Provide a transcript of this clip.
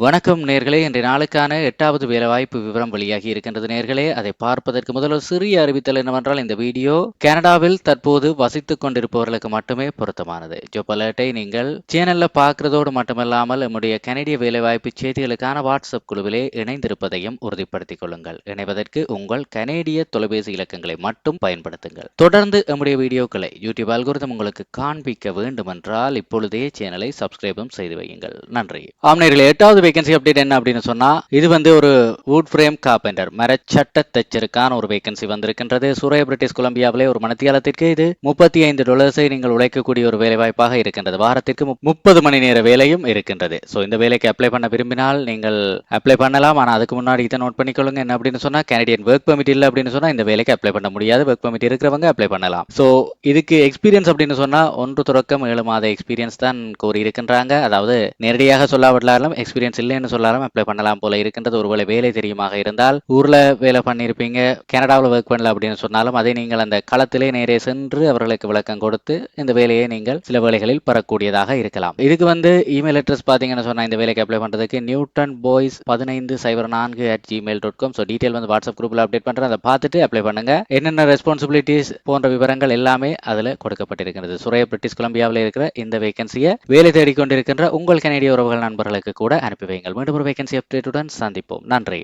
வணக்கம் நேர்களே. இன்றைய நாளுக்கான எட்டாவது வேலைவாய்ப்பு விவரம் வெளியாகி இருக்கின்றது நேர்களே. அதை பார்ப்பதற்கு முதல் ஒரு சிறிய அறிவித்தல் என்னவென்றால் இந்த வீடியோ கனடாவில் தற்போது வசித்துக் கொண்டிருப்பவர்களுக்கு மட்டுமே பொருத்தமானது. ஜோப் அலர்ட்டை நீங்கள் சேனல்ல பார்க்கிறதோடு மட்டுமல்லாமல் நம்முடைய கனடிய வேலைவாய்ப்பு செய்திகளுக்கான வாட்ஸ்அப் குழுவிலே இணைந்திருப்பதையும் உறுதிப்படுத்திக் கொள்ளுங்கள். இணைவதற்கு உங்கள் கனேடிய தொலைபேசி இலக்கங்களை மட்டும் பயன்படுத்துங்கள். தொடர்ந்து நம்முடைய வீடியோக்களை யூடியூப் அல்கோரிதம் உங்களுக்கு காண்பிக்க வேண்டுமென்றால் இப்பொழுதே சேனலை சப்ஸ்கிரைபும் செய்து வையுங்கள். நன்றி. ஆம் நேர்களே எட்டாவது வேகன்சி அப்டேட் என்ன அப்படின்னு சொன்னா இது வந்து ஒரு வுட் ஃப்ரேம் கார்பெண்டர் மரச்சட்ட தச்சருக்கான ஒரு வேகன்சி வந்திருக்கின்றது. சூரிய பிரிட்டிஷ் கொலம்பியாவிலே ஒரு மணித்தியாலத்திற்கு இது முப்பத்தி ஐந்து டாலர்ஸை நீங்கள் உழைக்கக்கூடிய ஒரு வேலை வாய்ப்பாக இருக்கின்றது. வாரத்திற்கு முப்பது மணி நேர வேலையும் இருக்கின்றது. ஸோ இந்த வேலைக்கு அப்ளை பண்ண விரும்பினால் நீங்கள் அப்ளை பண்ணலாம். ஆனால் அதுக்கு முன்னாடி இதை நோட் பண்ணிக்கொள்ளுங்க. என்ன அப்படின்னு சொன்னா கனடியன் ஒர்க் பெர்மிட் இல்லை அப்படின்னு சொன்னா இந்த வேலைக்கு அப்ளை பண்ண முடியாது. ஒர்க் பெர்மிட் இருக்கிறவங்க அப்ளை பண்ணலாம். ஸோ இதுக்கு எக்ஸ்பீரியன்ஸ் அப்படின்னு சொன்னா ஒன்று தொடக்கம் ஏழு மாத எக்ஸ்பீரியன்ஸ் தான் கோரி இருக்கின்றாங்க அதாவது நேரடியாக சொல்லாவிட்டாலும் எக்ஸ்பீரியன்ஸ் இல்லைன்னு சொல்லாலும் அப்ளை பண்ணலாம் போல இருக்கின்றது. ஒருவேளை வேலை தெரியுமாக இருந்தால் ஊர்ல வேலை பண்ணியிருப்பீங்க கனடாவில் ஒர்க் பண்ணல அப்படின்னு சொன்னாலும் அதை நீங்கள் அந்த களத்திலே நேரே சென்று அவர்களுக்கு விளக்கம் கொடுத்து இந்த வேலையை நீங்கள் சில வேலைகளில் பெறக்கூடியதாக இருக்கலாம். இதுக்கு வந்து இமெயில் அட்ரஸ் பார்த்தீங்கன்னு சொன்னா இந்த வேலைக்கு அப்ளை பண்றதுக்கு நியூட்டன் பாய்ஸ் பதினைந்து சைபர் நான்கு at Gmail dot com so detail வந்து வாட்ஸ்அப் குரூப்ல அப்டேட் பண்றேன். அதை பார்த்துட்டு அப்ளை பண்ணுங்க. என்னென்ன ரெஸ்பான்சிபிலிட்டிஸ் போன்ற விவரங்கள் எல்லாமே அதில் கொடுக்கப்பட்டிருக்கிறது. சுரேய பிரிட்டிஷ் கொலம்பியாவில் இருக்கிற இந்த வேகன்சியை வேலை தேடிக்கொண்டிருக்கின்ற உங்கள் கனேடிய உறவுகள் நண்பர்களுக்கு கூட அனுப்பி வையுங்கள் மீண்டும் ஒரு வேகன்சி அப்டேட்டுடன் சந்திப்போம். நன்றி.